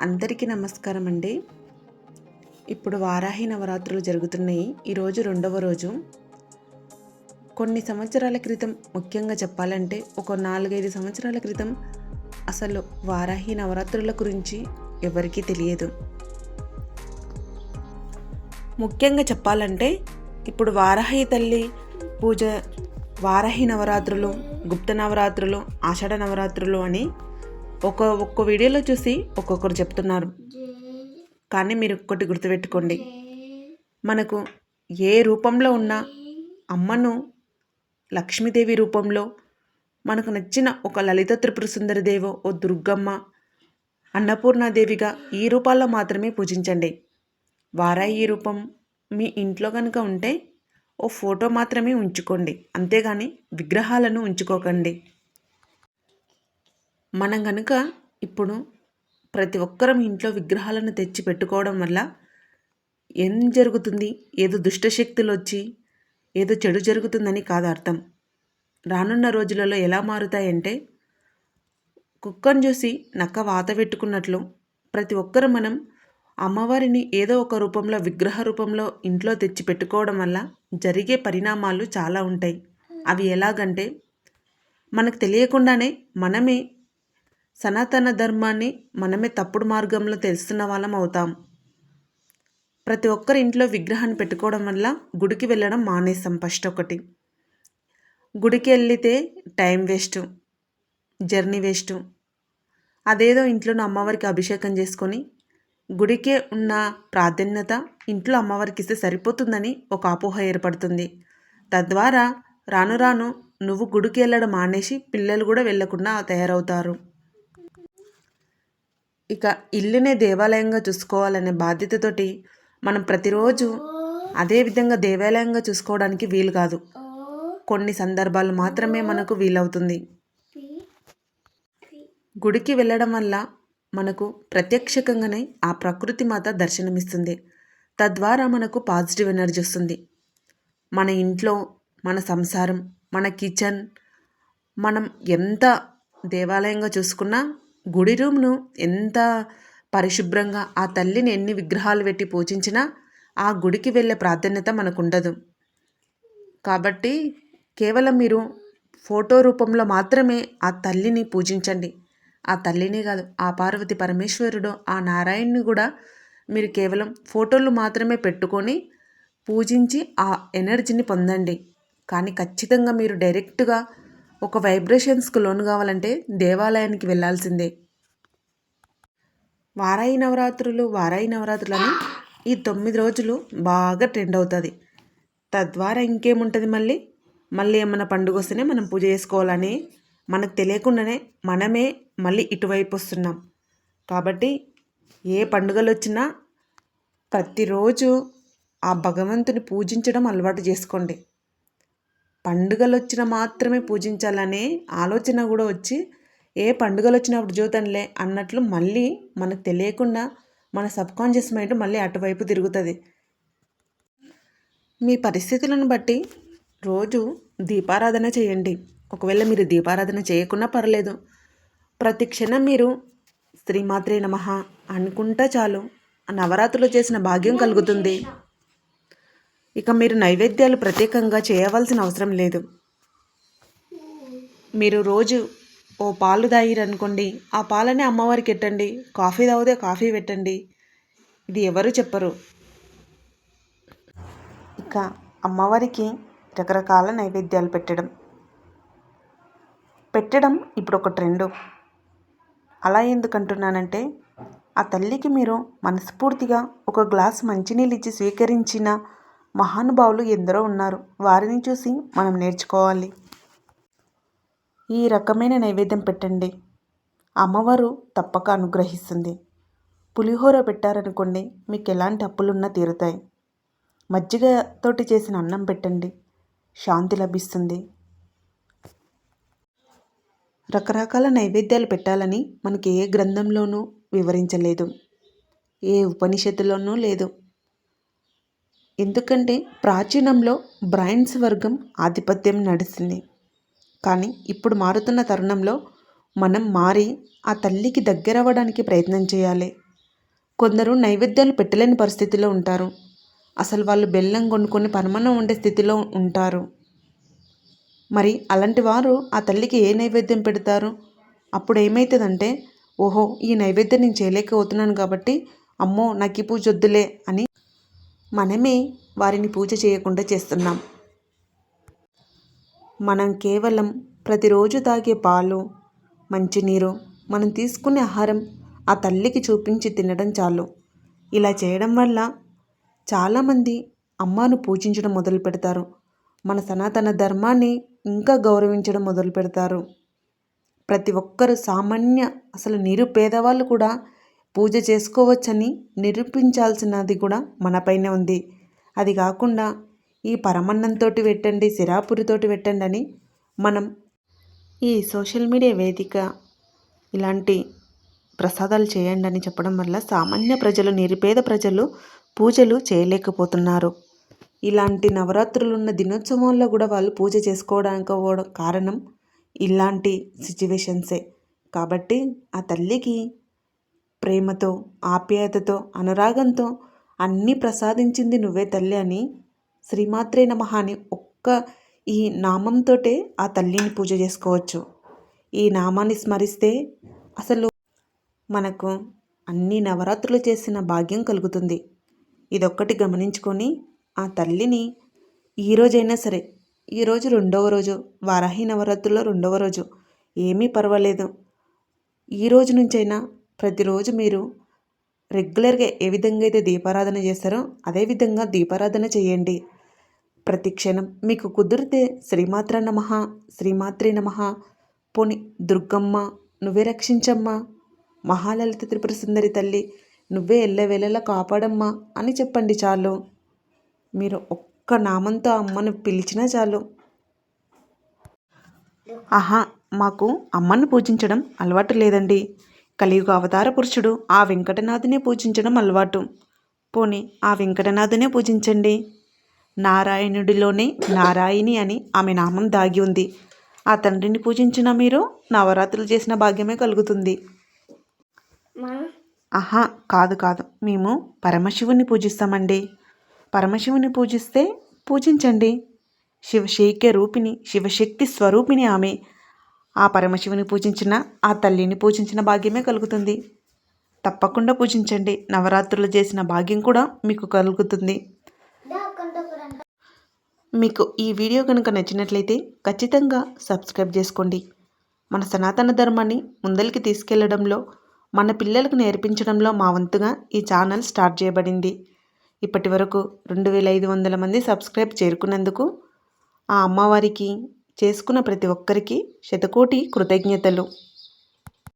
అందరికీ నమస్కారం అండి ఇప్పుడు వారాహి నవరాత్రులు జరుగుతున్నాయి. ఈరోజు రెండవ రోజు. కొన్ని సంవత్సరాల క్రితం ముఖ్యంగా చెప్పాలంటే ఒక నాలుగైదు సంవత్సరాల క్రితం అసలు వారాహి నవరాత్రుల గురించి ఎవరికీ తెలియదు. ముఖ్యంగా చెప్పాలంటే ఇప్పుడు వారాహి తల్లి పూజ వారాహి నవరాత్రులు గుప్త నవరాత్రులు ఆషాఢ నవరాత్రులు అని ఒక ఒక్క వీడియోలో చూసి ఒక్కొక్కరు చెప్తున్నారు. కానీ మీరు ఒక్కటి గుర్తుపెట్టుకోండి. మనకు ఏ రూపంలో ఉన్న అమ్మను లక్ష్మీదేవి రూపంలో మనకు నచ్చిన ఒక లలిత త్రిపుర సుందరదేవో ఓ దుర్గమ్మ అన్నపూర్ణాదేవిగా ఈ రూపాల్లో మాత్రమే పూజించండి. వారాయి రూపం మీ ఇంట్లో కనుక ఉంటే ఓ ఫోటో మాత్రమే ఉంచుకోండి. అంతేగాని విగ్రహాలను ఉంచుకోకండి. మనం కనుక ఇప్పుడు ప్రతి ఒక్కరం ఇంట్లో విగ్రహాలను తెచ్చి పెట్టుకోవడం వల్ల ఏం జరుగుతుంది? ఏదో దుష్టశక్తులు వచ్చి ఏదో చెడు జరుగుతుందని కాదు అర్థం. రానున్న రోజులలో ఎలా మారుతాయంటే కుక్కను చూసి నక్క వాత పెట్టుకున్నట్లు ప్రతి ఒక్కరు మనం అమ్మవారిని ఏదో ఒక రూపంలో విగ్రహ రూపంలో ఇంట్లో తెచ్చి పెట్టుకోవడం వల్ల జరిగే పరిణామాలు చాలా ఉంటాయి. అవి ఎలాగంటే మనకు తెలియకుండానే మనమే సనాతన ధర్మాన్ని మనమే తప్పుడు మార్గంలో తెలుస్తున్న వాళ్ళం అవుతాం. ప్రతి ఒక్కరి ఇంట్లో విగ్రహాన్ని పెట్టుకోవడం వల్ల గుడికి వెళ్ళడం మానేస్తాం ఫస్ట్ ఒకటి. గుడికి వెళ్తే టైం వేస్ట్ జర్నీ వేస్ట్. అదేదో ఇంట్లో అమ్మవారికి అభిషేకం చేసుకొని గుడికే ఉన్న ప్రాధాన్యత ఇంట్లో అమ్మవారికి ఇస్తే సరిపోతుందని ఒక అపోహ ఏర్పడుతుంది. తద్వారా రాను రాను నువ్వు గుడికి వెళ్ళడం మానేసి పిల్లలు కూడా వెళ్ళకుండా తయారవుతారు. ఇక ఇల్లునే దేవాలయంగా చూసుకోవాలనే బాధ్యతతోటి మనం ప్రతిరోజు అదే విధంగా దేవాలయంగా చూసుకోవడానికి వీలు కాదు. కొన్ని సందర్భాలు మాత్రమే మనకు వీలవుతుంది. గుడికి వెళ్ళడం వల్ల మనకు ప్రత్యక్షకంగానే ఆ ప్రకృతి మాత దర్శనమిస్తుంది. తద్వారా మనకు పాజిటివ్ ఎనర్జీ వస్తుంది. మన ఇంట్లో మన సంసారం మన కిచెన్ మనం ఎంత దేవాలయంగా చూసుకున్నా గుడి రూమ్ను ఎంత పరిశుభ్రంగా ఆ తల్లిని ఎన్ని విగ్రహాలు పెట్టి పూజించినా ఆ గుడికి వెళ్ళే ప్రాధాన్యత మనకు ఉండదు కాబట్టి కేవలం మీరు ఫోటో రూపంలో మాత్రమే ఆ తల్లిని పూజించండి. ఆ తల్లిని కాదు ఆ పార్వతి పరమేశ్వరుడు ఆ నారాయణ్ని కూడా మీరు కేవలం ఫోటోలు మాత్రమే పెట్టుకొని పూజించి ఆ ఎనర్జీని పొందండి. కానీ ఖచ్చితంగా మీరు డైరెక్ట్గా ఒక వైబ్రేషన్స్కు లోను కావాలంటే దేవాలయానికి వెళ్ళాల్సిందే. వారాయి నవరాత్రులు వారాయి నవరాత్రులని ఈ తొమ్మిది రోజులు బాగా ట్రెండ్ అవుతుంది. తద్వారా ఇంకేముంటుంది మళ్ళీ? మళ్ళీ ఏమైనా పండుగ వస్తేనే మనం పూజ చేసుకోవాలని మనకు తెలియకుండానే మనమే మళ్ళీ ఇటువైపు వస్తున్నాం కాబట్టి ఏ పండుగలు వచ్చినా ప్రతిరోజు ఆ భగవంతుని పూజించడం అలవాటు చేసుకోండి. పండుగలు వచ్చిన మాత్రమే పూజించాలనే ఆలోచన కూడా వచ్చి ఏ పండుగలు వచ్చినప్పుడు చూద్దాంలే అన్నట్లు మళ్ళీ మనకు తెలియకుండా మన సబ్కాన్షియస్ మైండ్ మళ్ళీ అటువైపు తిరుగుతుంది. మీ పరిస్థితులను బట్టి రోజు దీపారాధన చేయండి. ఒకవేళ మీరు దీపారాధన చేయకున్నా పర్లేదు. ప్రతి క్షణం మీరు శ్రీమాత్రే నమ అనుకుంటా చాలు. నవరాత్రులు చేసిన భాగ్యం కలుగుతుంది. ఇక మీరు నైవేద్యాలు ప్రత్యేకంగా చేయవలసిన అవసరం లేదు. మీరు రోజు ఓ పాలు తాగిరనుకోండి ఆ పాలని అమ్మవారికి పెట్టండి కాఫీ తాగితే కాఫీ పెట్టండి ఇది ఎవరు చెప్పరు. ఇక అమ్మవారికి రకరకాల నైవేద్యాలు పెట్టడం. పెట్టడం ఇప్పుడు ఒక ట్రెండు అలా ఎందుకంటున్నానంటే ఆ తల్లికి మీరు మనస్ఫూర్తిగా ఒక గ్లాస్ మంచినీళ్ళు ఇచ్చి స్వీకరించిన మహానుభావులు ఎందరో ఉన్నారు. వారిని చూసి మనం నేర్చుకోవాలి. ఈ రకమైన నైవేద్యం పెట్టండి. అమ్మవారు తప్పక అనుగ్రహిస్తుంది. పులిహోర పెట్టారనుకోండి మీకు ఎలాంటి అప్పులున్నా తీరుతాయి. మజ్జిగతోటి చేసిన అన్నం పెట్టండి. శాంతి లభిస్తుంది. రకరకాల నైవేద్యాలు పెట్టాలని మనకి ఏ గ్రంథంలోనూ వివరించలేదు. ఏ ఉపనిషత్తులోనూ లేదు. ఎందుకంటే ప్రాచీనంలో బ్రాయిన్స్ వర్గం ఆధిపత్యం నడిచింది కానీ ఇప్పుడు మారుతున్న తరుణంలో మనం మారి ఆ తల్లికి దగ్గరవ్వడానికి ప్రయత్నం చేయాలి. కొందరు నైవేద్యాలు పెట్టలేని పరిస్థితిలో ఉంటారు. అసలు వాళ్ళు బెల్లం కొనుక్కొని పరమన్నం ఉండే స్థితిలో ఉంటారు. మరి అలాంటి వారు ఆ తల్లికి ఏ నైవేద్యం పెడతారు? అప్పుడు ఏమవుతుందంటే ఓహో ఈ నైవేద్యం నేను చేయలేకపోతున్నాను కాబట్టి అమ్మో నాకు ఈ పూజ వద్దులే అని మనమే వారిని పూజ చేయకుండా చేస్తున్నాం. మనం కేవలం ప్రతిరోజు తాగే పాలు మంచినీరు మనం తీసుకునే ఆహారం ఆ తల్లికి చూపించి తినడం చాలు. ఇలా చేయడం వల్ల చాలామంది అమ్మను పూజించడం మొదలు పెడతారు. మన సనాతన ధర్మాన్ని ఇంకా గౌరవించడం మొదలు పెడతారు. ప్రతి ఒక్కరు సామాన్య అసలు నిరుపేదవాళ్ళు కూడా పూజ చేసుకోవచ్చని నిరూపించాల్సినది కూడా మనపైనే ఉంది. అది కాకుండా ఈ పరమన్నంతో పెట్టండి సిరాపురితోటి పెట్టండి అని మనం ఈ సోషల్ మీడియా వేదిక ఇలాంటి ప్రసాదాలు చేయండి అని చెప్పడం వల్ల సామాన్య ప్రజలు నిరుపేద ప్రజలు పూజలు చేయలేకపోతున్నారు. ఇలాంటి నవరాత్రులు ఉన్న దినోత్సవాల్లో కూడా వాళ్ళు పూజ చేసుకోవడానికి కారణం ఇలాంటి సిచ్యువేషన్సే. కాబట్టి ఆ తల్లికి ప్రేమతో ఆప్యాయతతో అనురాగంతో అన్నీ ప్రసాదించింది నువ్వే తల్లి అని శ్రీమాత్రే నమ అని ఒక్క ఈ నామంతోటే ఆ తల్లిని పూజ చేసుకోవచ్చు. ఈ నామాన్ని స్మరిస్తే అసలు మనకు అన్ని నవరాత్రులు చేసిన భాగ్యం కలుగుతుంది. ఇదొక్కటి గమనించుకొని ఆ తల్లిని ఈరోజైనా సరే ఈరోజు రెండవ రోజు వారాహి నవరాత్రుల్లో రెండవ రోజు ఏమీ పర్వాలేదు. ఈ రోజు నుంచైనా ప్రతిరోజు మీరు రెగ్యులర్గా ఏ విధంగా అయితే దీపారాధన చేస్తారో అదే విధంగా దీపారాధన చేయండి. ప్రతి క్షణం మీకు కుదిరితే శ్రీమాత్ర నమ శ్రీమాత్రి నమ పోని దుర్గమ్మ నువ్వే రక్షించమ్మా మహాలలిత త్రిపుర సుందరి తల్లి నువ్వే ఎల్లవేళలా కాపాడమ్మా అని చెప్పండి చాలు. మీరు ఒక్క నామంతో అమ్మను పిలిచినా చాలు. ఆహా మాకు అమ్మను పూజించడం అలవాటు లేదండి. కలియుగ అవతార పురుషుడు. ఆ వెంకటనాథునే పూజించడం అలవాటు. పోనీ ఆ వెంకటనాథునే పూజించండి. నారాయణుడిలోనే నారాయణి అని ఆమె నామం దాగి ఉంది. ఆ తండ్రిని పూజించిన మీరు నవరాత్రులు చేసిన భాగ్యమే కలుగుతుంది. ఆహా కాదు కాదు. మేము పరమశివుని పూజిస్తామండి. పరమశివుని పూజిస్తే పూజించండి. శివశైక్య రూపిణి శివశక్తి స్వరూపిణి ఆమె. ఆ పరమశివుని పూజించిన ఆ తల్లిని పూజించిన భాగ్యమే కలుగుతుంది. తప్పకుండా పూజించండి. నవరాత్రులు చేసిన భాగ్యం కూడా మీకు కలుగుతుంది. మీకు ఈ వీడియో కనుక నచ్చినట్లయితే ఖచ్చితంగా సబ్స్క్రైబ్ చేసుకోండి. మన సనాతన ధర్మాన్ని ముందరికి తీసుకెళ్ళడంలో మన పిల్లలకు నేర్పించడంలో మా వంతుగా ఈ ఛానల్ స్టార్ట్ చేయబడింది. ఇప్పటి వరకు రెండు వేల ఐదు వందల మంది సబ్స్క్రైబ్ చేరుకున్నందుకు ఆ అమ్మవారికి చేసుకున్న ప్రతి ఒక్కరికి శతకోటి కృతజ్ఞతలు.